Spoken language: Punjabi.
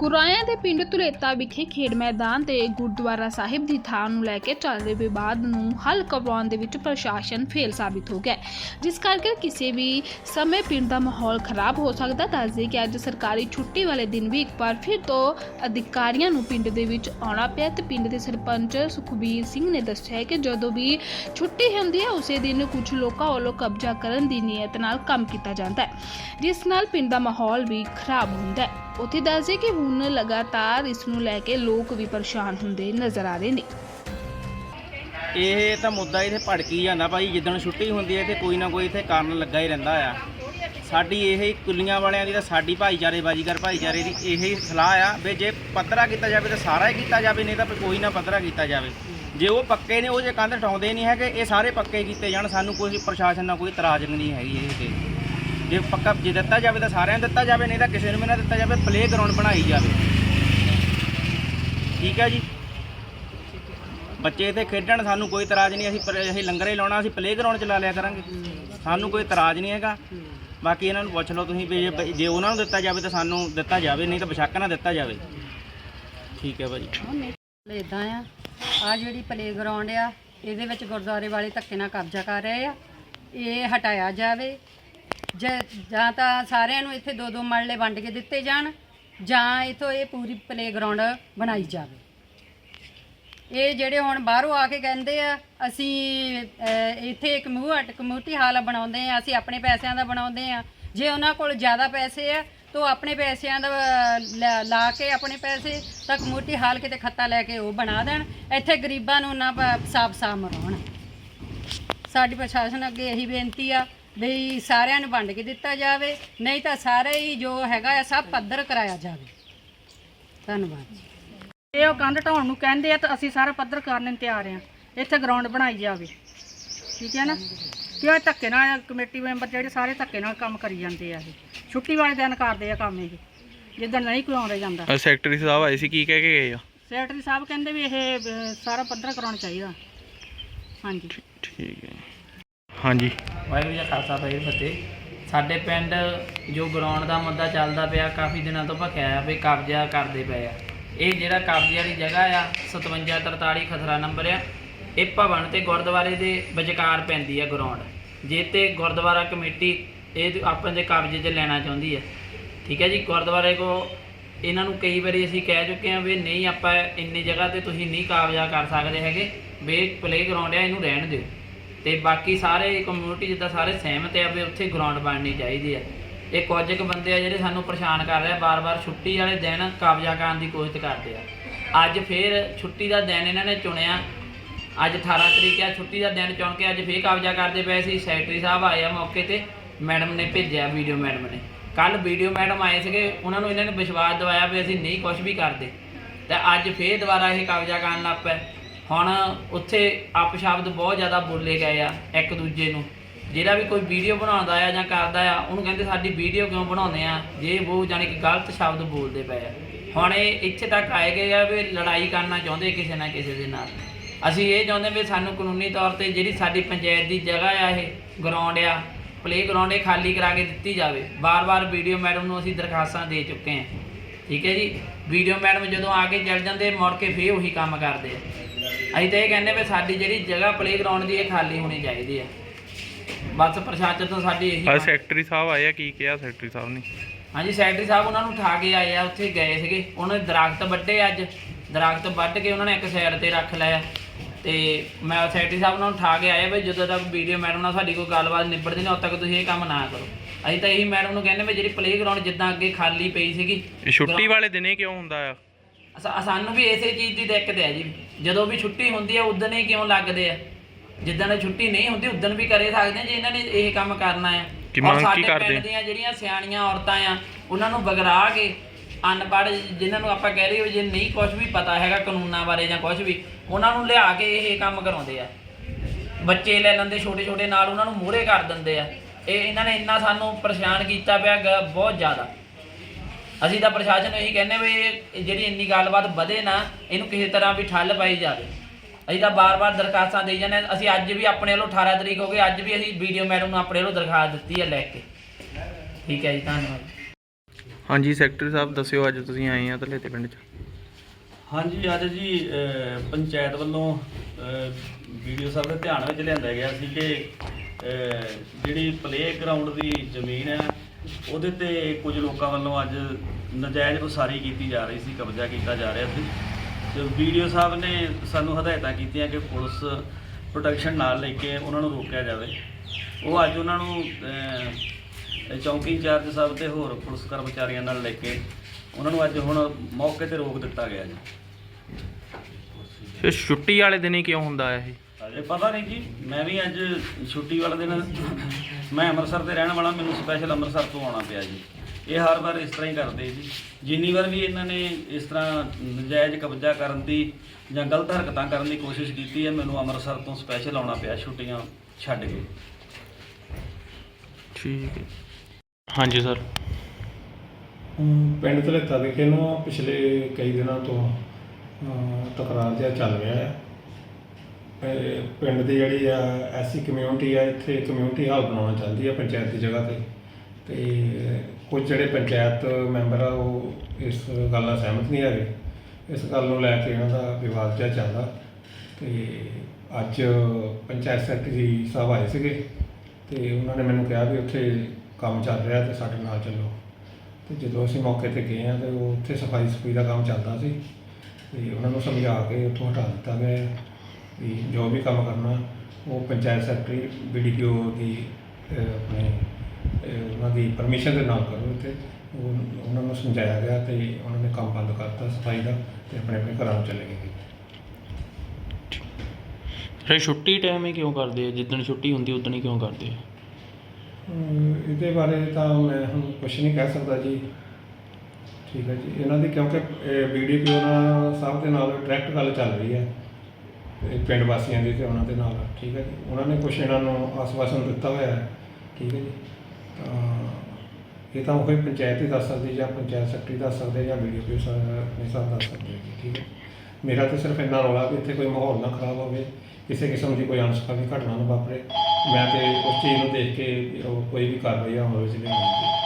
ਗੁਰਾਇਆਂ ਦੇ ਪਿੰਡ ਧੁਲੇਤਾ ਵਿਖੇ ਖੇਡ ਮੈਦਾਨ ਤੇ ਗੁਰਦੁਆਰਾ ਸਾਹਿਬ ਦੀ ਥਾਂ ਨੂੰ ਲੈ ਕੇ ਚੱਲ ਰਹੇ ਵਿਵਾਦ ਨੂੰ ਹੱਲ ਕਰਵਾਉਣ ਦੇ ਵਿੱਚ ਪ੍ਰਸ਼ਾਸਨ ਫੇਲ ਸਾਬਿਤ ਹੋ ਗਿਆ ਜਿਸ ਕਰਕੇ ਕਿਸੇ ਵੀ ਸਮੇਂ ਪਿੰਡ ਦਾ ਮਾਹੌਲ ਖਰਾਬ ਹੋ ਸਕਦਾ ਦੱਸਦੇ ਕਿ ਅੱਜ ਸਰਕਾਰੀ ਛੁੱਟੀ ਵਾਲੇ ਦਿਨ ਵੀ ਇੱਕ ਵਾਰ ਫਿਰ ਤੋਂ ਅਧਿਕਾਰੀਆਂ ਨੂੰ ਪਿੰਡ ਦੇ ਵਿੱਚ ਆਉਣਾ ਪਿਆ ਤੇ ਪਿੰਡ ਦੇ ਸਰਪੰਚ ਸੁਖਬੀਰ ਸਿੰਘ ਨੇ ਦੱਸਿਆ ਕਿ ਜਦੋਂ ਵੀ ਛੁੱਟੀ ਹੁੰਦੀ ਹੈ, ਉਸੇ ਦਿਨ ਕੁਝ ਲੋਕਾਂ ਵੱਲੋਂ ਕਬਜ਼ਾ ਕਰਨ ਦੀ ਨੀਅਤ ਨਾਲ ਕੰਮ ਕੀਤਾ ਜਾਂਦਾ ਹੈ, ਜਿਸ ਨਾਲ ਪਿੰਡ ਦਾ ਮਾਹੌਲ ਵੀ ਖਰਾਬ ਹੁੰਦਾ ਹੈ। ਉੱਥੇ ਦੱਸਦੇ ਕਿ ਹੁਣ ਹੁਣ ਲਗਾਤਾਰ ਇਸ ਨੂੰ ਲੈ ਕੇ ਲੋਕ ਵੀ ਪਰੇਸ਼ਾਨ ਹੁੰਦੇ ਨਜ਼ਰ ਆ ਰਹੇ ਨੇ। ਇਹ ਤਾਂ ਮੁੱਦਾ ਇੱਥੇ ਭੜਕੀ ਜਾਂਦਾ ਭਾਈ, ਜਿੱਦਣ ਛੁੱਟੀ ਹੁੰਦੀ ਹੈ ਤੇ ਕੋਈ ਨਾ ਕੋਈ ਇੱਥੇ ਕਾਰਨ ਲੱਗਾ ਹੀ ਰਹਿੰਦਾ ਆ। ਸਾਡੀ ਇਹ ਕੁੱਲੀਆਂ ਵਾਲਿਆਂ ਦੀ ਤਾਂ ਸਾਡੀ ਭਾਈਚਾਰੇ, ਬਾਜੀਗਰ ਭਾਈਚਾਰੇ ਦੀ ਇਹੀ ਸਲਾਹ ਆ ਵੀ ਜੇ ਪੱਧਰਾ ਕੀਤਾ ਜਾਵੇ ਤਾਂ ਸਾਰਾ ਹੀ ਕੀਤਾ ਜਾਵੇ, ਨਹੀਂ ਤਾਂ ਕੋਈ ਨਾ ਪੱਧਰਾ ਕੀਤਾ ਜਾਵੇ। ਜੇ ਉਹ ਪੱਕੇ ਨੇ, ਉਹ ਜੇ ਕੰਧ ਟਾਉਂਦੇ ਨਹੀਂ ਹੈਗੇ, ਇਹ ਸਾਰੇ ਪੱਕੇ ਕੀਤੇ ਜਾਣ, ਸਾਨੂੰ ਕੋਈ ਪ੍ਰਸ਼ਾਸਨ ਨਾਲ ਕੋਈ ਇਤਰਾਜ਼ ਨਹੀਂ ਹੈਗੀ ਇਹ ਤੇ। ਜੇ ਪੱਕਾ ਜੇ ਦਿੱਤਾ ਜਾਵੇ ਤਾਂ ਸਾਰਿਆਂ ਨੂੰ ਦਿੱਤਾ ਜਾਵੇ, ਨਹੀਂ ਤਾਂ ਕਿਸੇ ਨੂੰ ਵੀ ਨਾ ਦਿੱਤਾ ਜਾਵੇ ਪਲੇ ਗਰਾਊਂਡ ਬਣਾਈ ਜਾਵੇ। ਠੀਕ ਹੈ ਜੀ? ਬੱਚੇ ਇੱਥੇ ਖੇਡਣ, ਸਾਨੂੰ ਕੋਈ ਇਤਰਾਜ਼ ਨਹੀਂ, ਅਸੀਂ ਪਰ- ਅਸੀਂ ਲੰਗਰ ਹੀ ਲਾਉਣਾ, ਅਸੀਂ ਪਲੇ ਗਰਾਊਂਡ ਚਲਾ ਲਿਆ ਕਰਾਂਗੇ। ਸਾਨੂੰ ਕੋਈ ਇਤਰਾਜ਼ ਨਹੀਂ ਹੈਗਾ। ਬਾਕੀ ਇਹਨਾਂ ਨੂੰ ਪੁੱਛ ਲਓ ਤੁਸੀਂ ਵੀ ਜੇ- ਜੇ ਉਹਨਾਂ ਨੂੰ ਦਿੱਤਾ ਜਾਵੇ ਤਾਂ ਸਾਨੂੰ ਦਿੱਤਾ ਜਾਵੇ, ਨਹੀਂ ਤਾਂ ਬਸ਼ੱਕ ਨਾ ਦਿੱਤਾ ਜਾਵੇ। ਠੀਕ ਹੈ ਭਾਜੀ। ਇਦਾਂ ਆ। ਆ ਜਿਹੜੀ ਪਲੇਗਰਾਉਂਡ ਆ, ਇਹਦੇ ਵਿੱਚ ਗੁਰਦੁਆਰੇ ਵਾਲੇ ਧੱਕੇ ਨਾਲ ਕਬਜ਼ਾ ਕਰ ਰਹੇ ਆ। ਇਹ ਹਟਾਇਆ ਜਾਵੇ। ਜਾਂ ਜਾਂ ਤਾਂ ਸਾਰਿਆਂ ਨੂੰ ਇੱਥੇ ਦੋ ਦੋ ਮਰਲੇ ਵੰਡ ਕੇ ਦਿੱਤੇ ਜਾਣ ਜਾਂ ਇਥੋਂ ਇਹ ਪੂਰੀ ਪਲੇਗਰਾਉਂਡ ਬਣਾਈ ਜਾਵੇ। ਇਹ ਜਿਹੜੇ ਹੁਣ ਬਾਹਰੋਂ ਆ ਕੇ ਕਹਿੰਦੇ ਆ ਅਸੀਂ ਇੱਥੇ ਇੱਕ ਕਮਿਊਟ ਕਮਿਊਨਿਟੀ ਹਾਲ ਬਣਾਉਂਦੇ ਆ ਅਸੀਂ ਆਪਣੇ ਪੈਸਿਆਂ ਦਾ ਬਣਾਉਂਦੇ ਆ। ਜੇ ਉਹਨਾਂ ਕੋਲ ਜ਼ਿਆਦਾ ਪੈਸੇ ਆ ਤਾਂ ਉਹ ਆਪਣੇ ਪੈਸਿਆਂ ਦਾ ਅਹ, ਲਾ- ਲਾ ਕੇ ਆਪਣੇ ਪੈਸੇ ਤਾਂ ਕਮਿਊਨਿਟੀ ਹਾਲ ਕਿਤੇ ਖੱਤਾ ਲੈ ਕੇ ਉਹ ਬਣਾ ਦੇਣ। ਇੱਥੇ ਗਰੀਬਾਂ ਨੂੰ ਨਾ ਸਾਫ਼ ਸਾਫ਼ ਮਰਾਉਣ। ਸਾਡੀ ਪ੍ਰਸ਼ਾਸਨ ਅੱਗੇ ਇਹੀ ਬੇਨਤੀ ਆ ਵੀ ਸਾਰਿਆਂ ਨੂੰ ਵੰਡ ਕੇ ਦਿੱਤਾ ਜਾਵੇ ਨਹੀਂ ਤਾਂ ਸਾਰੇ ਹੀ ਜੋ ਹੈਗਾ ਆ ਸਭ ਪੱਧਰ ਕਰਾਇਆ ਜਾਵੇ। ਧੰਨਵਾਦ ਜੀ। ਇਹ ਉਹ ਕੰਧ ਢਾਉਣ ਨੂੰ ਕਹਿੰਦੇ ਆ ਤਾਂ ਅਸੀਂ ਸਾਰਾ ਪੱਧਰ ਕਰਨ ਨੂੰ ਤਿਆਰ ਆ। ਇੱਥੇ ਗਰਾਊਂਡ ਬਣਾਈ ਜਾਵੇ। ਠੀਕ ਹੈ ਨਾ? ਕਿਉਂ ਇਹ ਧੱਕੇ ਨਾਲ ਕਮੇਟੀ ਮੈਂਬਰ ਜਿਹੜੇ ਸਾਰੇ ਧੱਕੇ ਨਾਲ ਕੰਮ ਕਰੀ ਜਾਂਦੇ ਆ ਇਹ। ਛੁੱਟੀ ਵਾਲੇ ਦਿਨ ਕਰਦੇ ਆ ਕੰਮ ਇਹ। ਜਿੱਦਣ ਨਹੀਂ ਕੋਈ ਆਉਂਦਾ ਜਾਂਦਾ। ਅ, ਸੈਕਟਰੀ ਸਾਹਿਬ ਆਏ ਸੀ ਕੀ ਕਹਿ ਕੇ ਗਏ ਆ? ਸੈਕਟਰੀ ਸਾਹਿਬ ਕਹਿੰਦੇ ਵੀ ਇਹ ਅਹ, ਸਾਰਾ ਪੱਧਰ ਕਰਾਉਣਾ ਚਾਹੀਦਾ। ਹਾਂਜੀ। ਠੀਕ ਹੈ। ਹਾਂਜੀ। ਵਾਹਿਗੁਰੂ ਜੀ ਕਾ ਖਾਲਸਾ, ਵਾਹਿਗੁਰੂ ਜੀ ਫਤਿਹ। ਸਾਡੇ ਪਿੰਡ ਜੋ ਗਰਾਊਂਡ ਦਾ ਮੁੱਦਾ ਚੱਲਦਾ ਪਿਆ, ਕਾਫੀ ਦਿਨਾਂ ਤੋਂ ਭਖਿਆ ਆ ਵੀ ਕਬਜ਼ਾ ਕਰਦੇ ਪਏ ਆ। ਇਹ ਜਿਹੜਾ ਕਬਜ਼ੇ ਵਾਲੀ ਜਗ੍ਹਾ ਆ 5743 ਖਸਰਾ ਨੰਬਰ ਆ, ਇਹ ਭਵਨ ਤੇ ਗੁਰਦੁਆਰੇ ਦੇ ਵਿਚਕਾਰ ਪੈਂਦੀ ਆ ਗਰਾਊਂਡ ਜੇ ਤੇ ਗੁਰਦੁਆਰਾ ਕਮੇਟੀ ਇਹ ਆਪਾਂ ਦੇ ਕਬਜ਼ੇ 'ਚ ਲੈਣਾ ਚਾਹੁੰਦੀ ਆ। ਠੀਕ ਹੈ ਜੀ, ਗੁਰਦੁਆਰੇ ਕੋ ਇਹਨਾਂ ਨੂੰ ਕਈ ਵਾਰੀ ਅਸੀਂ ਕਹਿ ਚੁੱਕੇ ਹਾਂ ਵੀ ਨਹੀਂ, ਆਪਾਂ ਇੰਨੀ ਜਗ੍ਹਾ ਤੇ ਤੁਸੀਂ ਨਹੀਂ ਕਬਜ਼ਾ ਕਰ ਸਕਦੇ ਹੈਗੇ, ਵੀ ਪਲੇ ਗਰਾਊਂਡ ਆ, ਇਹਨੂੰ ਰਹਿਣ ਦਿਓ। ਤੇ ਬਾਕੀ ਸਾਰੇ ਕਮਿਊਨਿਟੀ ਜਿੱਦਾਂ ਸਾਰੇ ਸਹਿਮਤ ਆ ਵੀ ਉੱਥੇ ਗਰਾਊਂਡ ਬਣਨੀ ਚਾਹੀਦੀ ਆ। ਇਹ ਕੁਝ ਕੁ ਬੰਦੇ ਆ ਜਿਹੜੇ ਸਾਨੂੰ ਪਰੇਸ਼ਾਨ ਕਰ ਰਹੇ ਆ ਬਾਰ-ਬਾਰ ਛੁੱਟੀ ਵਾਲੇ ਦਿਨ ਕਬਜ਼ਾ ਕਰਨ ਦੀ ਕੋਸ਼ਿਸ਼ ਕਰਦੇ ਆ। ਅੱਜ ਫੇਰ ਛੁੱਟੀ ਦਾ ਦਿਨ ਇਹਨਾਂ ਨੇ ਚੁਣਿਆ। ਅੱਜ 18 ਤਰੀਕ ਆ, ਛੁੱਟੀ ਦਾ ਦਿਨ ਚੁਣ ਕੇ ਅੱਜ ਫੇਰ ਕਬਜ਼ਾ ਕਰਦੇ ਪਏ ਸੀ। ਸੈਕਟਰੀ ਸਾਹਿਬ ਆਏ ਆ ਮੌਕੇ ਤੇ, ਮੈਡਮ ਨੇ ਭੇਜਿਆ ਵੀਡੀਓ ਮੈਡਮ ਨੇ। ਕੱਲ ਵੀਡੀਓ ਮੈਡਮ ਆਏ ਸੀਗੇ, ਉਹਨਾਂ ਨੂੰ ਇਹਨਾਂ ਨੇ ਵਿਸ਼ਵਾਸ ਦਿਵਾਇਆ ਵੀ ਅਸੀਂ ਨਹੀਂ ਕੁਝ ਵੀ ਕਰਦੇ। ਤੇ ਅੱਜ ਫੇਰ ਦੁਬਾਰਾ ਇਹ ਕਬਜ਼ਾ ਕਰਨ ਲੱਗ ਪਏ। ਹੁਣ ਉੱਥੇ ਅਪਸ਼ਬਦ ਬਹੁਤ ਜ਼ਿਆਦਾ ਬੋਲੇ ਗਏ ਆ ਇੱਕ ਦੂਜੇ ਨੂੰ। ਜਿਹੜਾ ਵੀ ਕੋਈ ਵੀਡੀਓ ਬਣਾਉਂਦਾ ਆ ਜਾਂ ਕਰਦਾ ਆ, ਉਹਨੂੰ ਕਹਿੰਦੇ ਸਾਡੀ ਵੀਡੀਓ ਕਿਉਂ ਬਣਾਉਂਦੇ ਆ? ਜੇ ਉਹ ਜਾਨੀ ਕਿ ਗਲਤ ਸ਼ਬਦ ਬੋਲਦੇ ਪਏ ਆ। ਹੁਣ ਇਹ ਇੱਥੇ ਤੱਕ ਆਏ ਗਏ ਆ ਵੀ ਲੜਾਈ ਕਰਨਾ ਚਾਹੁੰਦੇ ਕਿਸੇ ਨਾ ਕਿਸੇ ਦੇ ਨਾਲ। ਅਸੀਂ ਇਹ ਚਾਹੁੰਦੇ ਵੀ ਸਾਨੂੰ ਕਾਨੂੰਨੀ ਤੌਰ ਤੇ ਜਿਹੜੀ ਸਾਡੀ ਪੰਚਾਇਤ ਦੀ ਜਗ੍ਹਾ ਆ ਇਹ ਗਰਾਊਂਡ ਆ ਪਲੇ ਗਰਾਊਂਡ ਇਹ ਖਾਲੀ ਕਰਾ ਕੇ ਦਿੱਤੀ ਜਾਵੇ। ਵਾਰ-ਵਾਰ ਵੀਡੀਓ ਮੈਡਮ ਨੂੰ ਅਸੀਂ ਦਰਖਾਸਤਾਂ ਦੇ ਚੁੱਕੇ ਹਾਂ ਠੀਕ ਹੈ ਜੀ? ਵੀਡੀਓ ਮੈਡਮ ਜਦੋਂ ਆ ਕੇ ਚੱਲ ਜਾਂਦੇ, ਮੁੜ ਕੇ ਫੇਰ ਉਹੀ ਕੰਮ ਕਰਦੇ ਆ। ਅਸੀਂ ਤਾਂ ਇਹ ਕਹਿੰਦੇ ਵੀ ਸਾਡੀ ਜਿਹੜੀ ਜਗ੍ਹਾ ਪਲੇ ਗਰਾਊਂਡ ਦੀ ਇਹ ਖਾਲੀ ਹੋਣੀ ਚਾਹੀਦੀ ਆ। ਬਸ ਪ੍ਰਸ਼ਾਸਨ ਤੋਂ ਸਾਡੀ ਇਹੀ ਮੰਗ- ਸੈਕਟਰੀ ਸਾਹਿਬ ਆਏ ਆ ਕੀ ਕਿਹਾ ਸੈਕਟਰੀ ਸਾਹਿਬ ਨੇ? ਹਾਂਜੀ ਸੈਕਟਰੀ ਸਾਹਿਬ ਉਹਨਾਂ ਨੂੰ ਉਠਾ ਕੇ ਆਏ ਆ ਉੱਥੇ ਗਏ ਸੀਗੇ। ਉਹਨਾਂ ਨੇ ਦਰਖਤ ਵੱਢੇ ਅੱਜ। ਦਰਖਤ ਵੱਢ ਕੇ ਉਹਨਾਂ ਨੇ ਇੱਕ ਸਾਈਡ ਤੇ ਰੱਖ ਲਿਆ ਤੇ ਮੈਂ ਸੈਕਟਰੀ ਸਾਹਿਬ ਉਹਨਾਂ ਨੂੰ ਉਠਾ ਕੇ ਆਇਆ ਵੀ ਜਦੋਂ ਤੱਕ ਵੀਡੀਓ ਮੈਡਮ ਨਾਲ ਸਾਡੀ ਕੋਈ ਗੱਲਬਾਤ ਨਿਬੜਦੀ ਨਾ ਉਦੋਂ ਤੱਕ ਤੁਸੀਂ ਇਹ ਕੰਮ ਨਾ ਕਰੋ। ਅਸੀਂ ਤਾਂ ਇਹੀ ਮੈਡਮ ਨੂੰ ਕਹਿੰਦੇ ਵੀ ਜਿਹੜੀ ਪਲੇ ਗਰਾਊਂਡ ਜਿੱਦਾਂ ਅੱਗੇ ਖਾਲੀ ਪਈ ਸੀਗੀ ਇਹ ਛੁੱਟੀ ਵਾਲੇ ਦਿਨੇ ਕਿਉਂ ਹੁੰਦਾ ਆ? ਸਾ- ਸਾਨੂੰ ਵੀ ਇਸੇ ਚੀਜ਼ ਦੀ ਦਿੱਕਤ ਹੈ ਜੀ। ਜਦੋਂ ਵੀ ਛੁੱਟੀ ਹੁੰਦੀ ਹੈ ਉਦੋਂ ਹੀ ਕਿਉਂ ਲੱਗਦੇ ਆ? ਜਿੱਦਾਂ ਦੀ ਛੁੱਟੀ ਨਹੀਂ ਹੁੰਦੀ ਉਦੋਂ ਵੀ ਕਰੇ ਸਕਦੇ ਆ ਜੇ ਇਹਨਾਂ ਨੇ ਇਹ ਕੰਮ ਕਰਨਾ ਹੈ। ਕੀ ਮੰਗ ਕੀ ਸਾਡੇ ਕਰਦੇ? ਪਿੰਡ ਦੀਆਂ ਜਿਹੜੀਆਂ ਸਿਆਣੀਆਂ ਔਰਤਾਂ ਆ ਉਹਨਾਂ ਨੂੰ ਬਗਰਾ ਕੇ ਅਨਪੜ੍ਹ ਜਿਨ੍ਹਾਂ ਨੂੰ ਆਪਾਂ ਕਹਿ ਰਹੇ ਹੋ ਜੇ ਨਹੀਂ ਕੁਝ ਵੀ ਪਤਾ ਹੈਗਾ ਕਾਨੂੰਨਾਂ ਬਾਰੇ ਜਾਂ ਕੁਝ ਵੀ ਉਹਨਾਂ ਨੂੰ ਲਿਆ ਕੇ ਇਹ ਕੰਮ ਕਰਾਉਂਦੇ ਆ। ਬੱਚੇ ਲੈ ਲੈਂਦੇ ਛੋਟੇ ਛੋਟੇ ਨਾਲ ਉਹਨਾਂ ਨੂੰ ਮੂਹਰੇ ਕਰ ਦਿੰਦੇ ਆ। ਇਹ ਇਹਨਾਂ ਨੇ ਇੰਨਾ ਸਾਨੂੰ ਪਰੇਸ਼ਾਨ ਕੀਤਾ ਪਿਆ ਗਾ, ਬਹੁਤ ਜ਼ਿਆਦਾ। ਅਸੀਂ ਤਾਂ ਪ੍ਰਸ਼ਾਸਨ ਨੂੰ ਇਹੀ ਕਹਿੰਦੇ ਵੀ ਇਹ ਜਿਹੜੀ ਇੰਨੀ ਗੱਲਬਾਤ ਵਧੇ ਨਾ ਇਹਨੂੰ ਕਿਸੇ ਤਰ੍ਹਾਂ ਵੀ ਠੱਲ ਪਾਈ ਜਾਵੇ। ਅਸੀਂ ਤਾਂ ਬਾਰ-ਬਾਰ ਦਰਖਾਸਤਾਂ ਦੇਈ ਜਾਂਦੇ ਹਾਂ। ਅਸੀਂ ਅੱਜ ਵੀ ਆਪਣੇ ਵੱਲੋਂ 18 ਤਰੀਕ ਹੋ ਗਈ ਅੱਜ ਵੀ ਅਸੀਂ ਵੀਡੀਓ ਮੈਡਮ ਨੂੰ ਆਪਣੇ ਵੱਲੋਂ ਦਰਖਾਸਤ ਦਿੱਤੀ ਹੈ ਲੈ ਕੇ। ਠੀਕ ਹੈ ਜੀ ਧੰਨਵਾਦ। ਹਾਂਜੀ ਸੈਕਟਰੀ ਸਾਹਿਬ ਦੱਸਿਓ ਅੱਜ ਤੁਸੀਂ ਆਏ ਆ ਧਲੇਤੇ ਪਿੰਡ 'ਚ। ਹਾਂਜੀ ਅੱਜ ਜੀ ਅਹ, ਪੰਚਾਇਤ ਵੱਲੋਂ ਵੀਡੀਓ ਸਾਹਿਬ ਦੇ ਧਿਆਨ ਵਿੱਚ ਲਿਆਂਦਾ ਗਿਆ ਸੀ ਕਿ ਅਹ, ਜਿਹੜੀ ਪਲੇ ਗਰਾਊਂਡ ਦੀ ਜ਼ਮੀਨ ਹੈ ਉਹਦੇ ਤੇ ਕੁਝ ਲੋਕਾਂ ਵੱਲੋਂ ਅੱਜ ਨਜਾਇਜ਼ ਉਸਾਰੀ ਕੀਤੀ ਜਾ ਰਹੀ ਸੀ ਕਬਜ਼ਾ ਕੀਤਾ ਜਾ ਰਿਹਾ ਸੀ। ਤੇ ਵੀਡੀਓ ਸਾਹਿਬ ਨੇ ਸਾਨੂੰ ਹਦਾਇਤਾਂ ਕੀਤੀਆਂ ਕਿ ਪੁਲਿਸ ਪ੍ਰੋਟੈਕਸ਼ਨ ਨਾਲ ਲੈ ਕੇ ਉਹਨਾਂ ਨੂੰ ਰੋਕਿਆ ਜਾਵੇ। ਉਹ ਅੱਜ ਉਹਨਾਂ ਨੂੰ ਅਹ, ਚੌਂਕੀ ਇੰਚਾਰਜ ਸਾਹਿਬ ਤੇ ਹੋਰ ਪੁਲਿਸ ਕਰਮਚਾਰੀਆਂ ਨਾਲ ਲੈ ਕੇ ਉਹਨਾਂ ਨੂੰ ਅੱਜ ਹੁਣ ਮੌਕੇ ਤੇ ਰੋਕ ਦਿੱਤਾ ਗਿਆ ਜੀ। ਇਹ ਛੁੱਟੀ ਵਾਲੇ ਦਿਨ ਹੀ ਕਿਉਂ ਹੁੰਦਾ ਆ ਇਹ? ਅਜੇ ਪਤਾ ਨਹੀਂ ਜੀ ਮੈਂ ਵੀ ਅੱਜ ਛੁੱਟੀ ਵਾਲੇ ਦਿਨ ਮੈਂ ਅੰਮ੍ਰਿਤਸਰ ਦੇ ਰਹਿਣ ਵਾਲਾ ਮੈਨੂੰ ਸਪੈਸ਼ਲ ਅੰਮ੍ਰਿਤਸਰ ਤੋਂ ਆਉਣਾ ਪਿਆ ਜੀ। ਇਹ ਹਰ ਵਾਰ ਇਸ ਤਰ੍ਹਾਂ ਹੀ ਕਰਦੇ ਜੀ। ਜਿੰਨੀ ਵਾਰ ਵੀ ਇਹਨਾਂ ਨੇ ਇਸ ਤਰ੍ਹਾਂ ਨਜਾਇਜ਼ ਕਬਜ਼ਾ ਕਰਨ ਦੀ ਜਾਂ ਗਲਤ ਹਰਕਤਾਂ ਕਰਨ ਦੀ ਕੋਸ਼ਿਸ਼ ਕੀਤੀ ਹੈ ਮੈਨੂੰ ਅੰਮ੍ਰਿਤਸਰ ਤੋਂ ਸਪੈਸ਼ਲ ਆਉਣਾ ਪਿਆ ਛੁੱਟੀਆਂ ਛੱਡ ਕੇ। ਠੀਕ ਹੈ। ਹਾਂਜੀ ਸਰ ਪਿੰਡ ਧਲੇਤਾ ਵਿਖੇ ਨਾ ਪਿਛਲੇ ਕਈ ਦਿਨਾਂ ਤੋਂ ਤਕਰਾਰ ਜਿਹਾ ਚੱਲ ਰਿਹਾ ਹੈ। ਇਹ ਪਿੰਡ ਦੀ ਜਿਹੜੀ ਆ, ਐਸੀ ਕਮਿਊਨਿਟੀ ਆ, ਇੱਥੇ ਕਮਿਊਨਿਟੀ ਹਾਲ ਬਣਾਉਣਾ ਚਾਹੁੰਦੀ ਆ ਪੰਚਾਇਤ ਦੀ ਜਗ੍ਹਾ ਤੇ। ਤੇ ਕੁਝ ਜਿਹੜੇ ਪੰਚਾਇਤ ਮੈਂਬਰ ਆ, ਉਹ ਇਸ ਗੱਲ ਨਾਲ ਸਹਿਮਤ ਨਹੀਂ ਹੈਗੇ। ਇਸ ਗੱਲ ਨੂੰ ਲੈ ਕੇ ਇਹਨਾਂ ਦਾ ਵਿਵਾਦ ਜਿਹਾ ਚੱਲਦਾ ਤੇ ਅੱਜ ਪੰਚਾਇਤ ਸੈਕਟਰੀ ਸਾਹਿਬ ਆਏ ਸੀਗੇ, ਤੇ ਉਹਨਾਂ ਨੇ ਮੈਨੂੰ ਕਿਹਾ ਵੀ ਉੱਥੇ ਕੰਮ ਚੱਲ ਰਿਹਾ ਤੇ ਸਾਡੇ ਨਾਲ ਚੱਲੋ। ਤੇ ਜਦੋਂ ਅਸੀਂ ਮੌਕੇ ਤੇ ਗਏ ਆ, ਤੇ ਉਹ ਉੱਥੇ ਸਫ਼ਾਈ ਸਫ਼ਾਈ ਦਾ ਕੰਮ ਚੱਲਦਾ ਸੀ। ਤੇ ਉਹਨਾਂ ਨੂੰ ਸਮਝਾ ਕੇ ਉੱਥੋਂ ਹਟਾ ਦਿੱਤਾ ਗਿਆ। ਵੀ ਜੋ ਵੀ ਕੰਮ ਕਰਨਾ ਉਹ ਪੰਚਾਇਤ ਸੈਕਟਰੀ ਬੀਡੀਪੀਓ ਦੀ ਆਪਣੇ ਉਹਨਾਂ ਦੀ ਪਰਮਿਸ਼ਨ ਦੇ ਨਾਲ ਕਰੋ ਤੇ ਉਹ- ਉਹਨਾਂ ਨੂੰ ਸਮਝਾਇਆ ਗਿਆ ਤੇ ਉਹਨਾਂ ਨੇ ਕੰਮ ਬੰਦ ਕਰਤਾ ਸਫ਼ਾਈ ਦਾ ਤੇ ਆਪਣੇ ਆਪਣੇ ਘਰਾਂ ਨੂੰ ਚਲੇ ਗਏ ਇਹ ਛੁੱਟੀ ਟਾਈਮ ਹੀ ਕਿਉਂ ਕਰਦੇ ਆ? ਜਿੱਦਣ ਛੁੱਟੀ ਹੁੰਦੀ ਉਦੋਂ ਹੀ ਕਿਉਂ ਕਰਦੇ ਆ? ਇਹਦੇ ਬਾਰੇ ਤਾਂ ਮੈਂ ਹੁਣ ਕੁਝ ਨਹੀਂ ਕਹਿ ਸਕਦਾ ਜੀ। ਠੀਕ ਹੈ ਜੀ। ਇਹਨਾਂ ਦੀ ਕਿਉਂਕਿ ਬੀਡੀਪੀਓ ਨਾਲ ਸਭ ਦੇ ਨਾਲ ਡਾਇਰੈਕਟ ਗੱਲ ਚੱਲ ਰਹੀ ਹੈ। ਪਿੰਡ ਵਾਸੀਆਂ ਦੀ ਤੇ ਉਹਨਾਂ ਦੇ ਨਾਲ, ਠੀਕ ਹੈ ਜੀ? ਉਹਨਾਂ ਨੇ ਕੁਝ ਇਹਨਾਂ ਨੂੰ ਆਸਵਾਸਨ ਦਿੱਤਾ ਹੋਇਆ ਹੈ, ਠੀਕ ਹੈ ਜੀ? ਤਾਂ ਇਹ ਤਾਂ ਉਹ ਪੰਚਾਇਤ ਹੀ ਦੱਸ ਸਕਦੀ ਜਾਂ ਪੰਚਾਇਤ ਸੈਕਟਰੀ ਦੱਸ ਸਕਦੇ ਜਾਂ ਬੀਡੀਪੀਓ ਆਪਣੇ ਸਾਹਿਬ ਦੱਸ ਸਕਦੇ ਠੀਕ ਹੈ? ਮੇਰਾ ਤਾਂ ਸਿਰਫ ਇੰਨਾ ਰੌਲਾ ਵੀ ਇੱਥੇ ਕੋਈ ਮਾਹੌਲ ਨਾ ਖਰਾਬ ਹੋਵੇ, ਕਿਸੇ ਕਿਸਮ ਦੀ ਕੋਈ ਅਨਸਖਾਵੀ ਘਟਨਾ ਨਾ ਵਾਪਰੇ। ਮੈਂ ਤੇ ਉਸ ਚੀਜ਼ ਨੂੰ ਦੇਖ ਕੇ ਕੋਈ ਵੀ ਕਾਰਵਾਈ ਹੋਵੇ ਜਿਹਦੇ ਨਾਲ